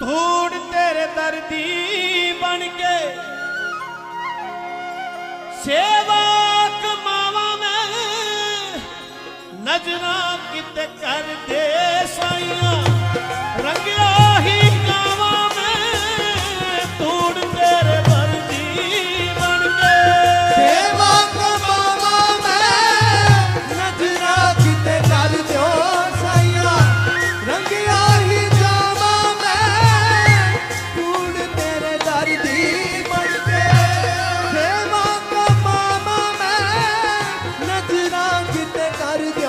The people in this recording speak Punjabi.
ਧੂੜ ਤੇਰੇ ਦਰਦੀ ਬਣ ਕੇ। ਸੇਵਾ ਕਮਾਵਾਂ ਮੈਂ ਨਜ਼ਰਾਂ ਕਿਤੇ ਕਰਦੇ ਸਾਈਆਂ るで